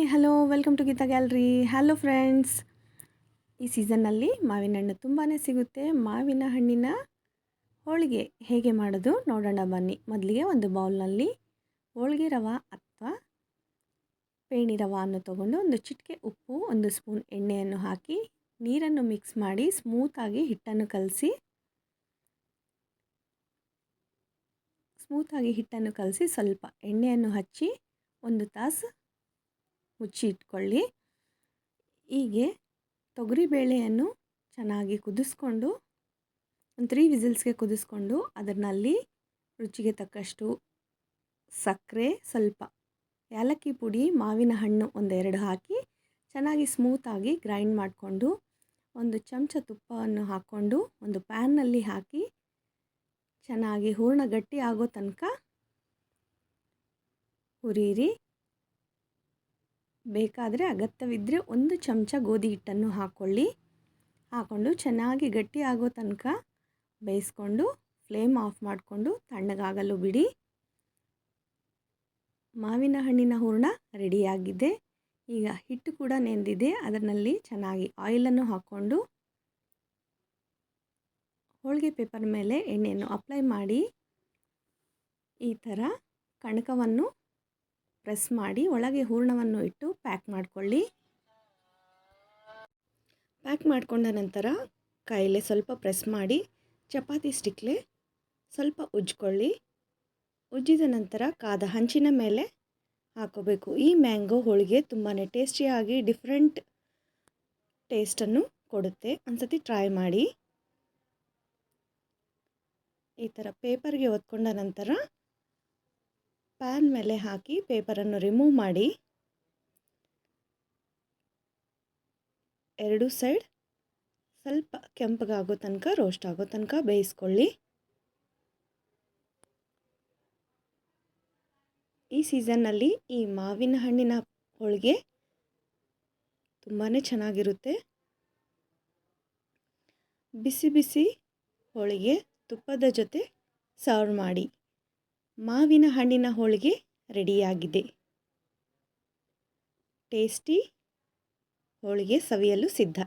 Hi hello welcome to Geetha gallery hello friends ಈ ಸೀಸನ್ನಲ್ಲಿ ಮಾವಿನ ಹಣ್ಣು ತುಂಬಾ ಸಿಗುತ್ತೆ. ಮಾವಿನ ಹಣ್ಣಿನ ಹೋಳಿಗೆ ಹೇಗೆ ಮಾಡೋದು ನೋಡೋಣ ಬನ್ನಿ. ಮೊದಲಿಗೆ ಒಂದು ಬೌಲ್ನಲ್ಲಿ ಹೋಳಿಗೆ ರವೆ ಅಥವಾ ಪೇಣಿ ಅನ್ನು ತೊಗೊಂಡು ಒಂದು ಚಿಟಿಕೆ ಉಪ್ಪು, ಒಂದು ಸ್ಪೂನ್ ಎಣ್ಣೆಯನ್ನು ಹಾಕಿ ನೀರನ್ನು ಮಿಕ್ಸ್ ಮಾಡಿ ಸ್ಮೂತಾಗಿ ಹಿಟ್ಟನ್ನು ಕಲಸಿ ಸ್ಮೂತಾಗಿ ಹಿಟ್ಟನ್ನು ಕಲಸಿ ಸ್ವಲ್ಪ ಎಣ್ಣೆಯನ್ನು ಹಚ್ಚಿ ಒಂದು ತಾಸು ಮುಚ್ಚಿ ಇಟ್ಕೊಳ್ಳಿ ಹೀಗೆ ತೊಗರಿಬೇಳೆಯನ್ನು ಚೆನ್ನಾಗಿ ಕುದಿಸ್ಕೊಂಡು, ಒಂದು ತ್ರೀ ವಿಸಿಲ್ಸ್ಗೆ ಕುದಿಸ್ಕೊಂಡು ಅದರಲ್ಲಿ ರುಚಿಗೆ ತಕ್ಕಷ್ಟು ಸಕ್ಕರೆ, ಸ್ವಲ್ಪ ಏಲಕ್ಕಿ ಪುಡಿ, ಮಾವಿನ ಹಣ್ಣು ಒಂದೆರಡು ಹಾಕಿ ಚೆನ್ನಾಗಿ ಸ್ಮೂತಾಗಿ ಗ್ರೈಂಡ್ ಮಾಡಿಕೊಂಡು, ಒಂದು ಚಮಚ ತುಪ್ಪವನ್ನು ಹಾಕ್ಕೊಂಡು, ಒಂದು ಪ್ಯಾನ್ನಲ್ಲಿ ಹಾಕಿ ಚೆನ್ನಾಗಿ ಹೂರ್ಣ ಗಟ್ಟಿ ಆಗೋ ತನಕ ಹುರಿಯಿರಿ. ಬೇಕಾದರೆ ಅಗತ್ಯವಿದ್ದರೆ ಒಂದು ಚಮಚ ಗೋಧಿ ಹಿಟ್ಟನ್ನು ಹಾಕ್ಕೊಳ್ಳಿ ಹಾಕ್ಕೊಂಡು ಚೆನ್ನಾಗಿ ಗಟ್ಟಿ ಆಗೋ ತನಕ ಬೇಯಿಸ್ಕೊಂಡು ಫ್ಲೇಮ್ ಆಫ್ ಮಾಡಿಕೊಂಡು ತಣ್ಣಗಾಗಲು ಬಿಡಿ. ಮಾವಿನ ಹಣ್ಣಿನ ಹೂರಣ ರೆಡಿಯಾಗಿದೆ. ಈಗ ಹಿಟ್ಟು ಕೂಡ ನೆಂದಿದೆ. ಅದರಲ್ಲಿ ಚೆನ್ನಾಗಿ ಆಯಿಲನ್ನು ಹಾಕ್ಕೊಂಡು ಹೋಳಿಗೆ ಪೇಪರ್ ಮೇಲೆ ಎಣ್ಣೆಯನ್ನು ಅಪ್ಲೈ ಮಾಡಿ ಈ ಥರ ಕಣಕವನ್ನು ಪ್ರೆಸ್ ಮಾಡಿ ಒಳಗೆ ಹೂರ್ಣವನ್ನು ಇಟ್ಟು ಪ್ಯಾಕ್ ಮಾಡಿಕೊಳ್ಳಿ. ಪ್ಯಾಕ್ ಮಾಡಿಕೊಂಡ ನಂತರ ಕೈಲೇ ಸ್ವಲ್ಪ ಪ್ರೆಸ್ ಮಾಡಿ, ಚಪಾತಿ ಸ್ಟಿಕ್ಲೆ ಸ್ವಲ್ಪ ಉಜ್ಜಿಕೊಳ್ಳಿ ಉಜ್ಜಿದ ನಂತರ ಕಾದ ಹಂಚಿನ ಮೇಲೆ ಹಾಕೋಬೇಕು. ಈ ಮ್ಯಾಂಗೋ ಹೋಳಿಗೆ ತುಂಬಾ ಟೇಸ್ಟಿಯಾಗಿ ಡಿಫ್ರೆಂಟ್ ಟೇಸ್ಟನ್ನು ಕೊಡುತ್ತೆ. ಒಂದ್ಸತಿ ಟ್ರೈ ಮಾಡಿ. ಈ ಥರ ಪೇಪರ್ಗೆ ಒತ್ಕೊಂಡ ನಂತರ ಪ್ಯಾನ್ ಮೇಲೆ ಹಾಕಿ ಪೇಪರನ್ನು ರಿಮೂವ್ ಮಾಡಿ. ಎರಡು ಸೈಡ್ ಸ್ವಲ್ಪ ಕೆಂಪಗಾಗೋ ತನಕ, ರೋಸ್ಟ್ ಆಗೋ ತನಕ ಬೇಯಿಸ್ಕೊಳ್ಳಿ. ಈ ಸೀಸನ್ನಲ್ಲಿ ಈ ಮಾವಿನ ಹಣ್ಣಿನ ಹೋಳಿಗೆ ತುಂಬಾ ಚೆನ್ನಾಗಿರುತ್ತೆ. ಬಿಸಿ ಬಿಸಿ ಹೋಳಿಗೆ ತುಪ್ಪದ ಜೊತೆ ಸರ್ವ್ ಮಾಡಿ. ಮಾವಿನ ಹಣ್ಣಿನ ಹೋಳಿಗೆ ರೆಡಿಯಾಗಿದೆ. ಟೇಸ್ಟಿ ಹೋಳಿಗೆ ಸವಿಯಲು ಸಿದ್ಧ.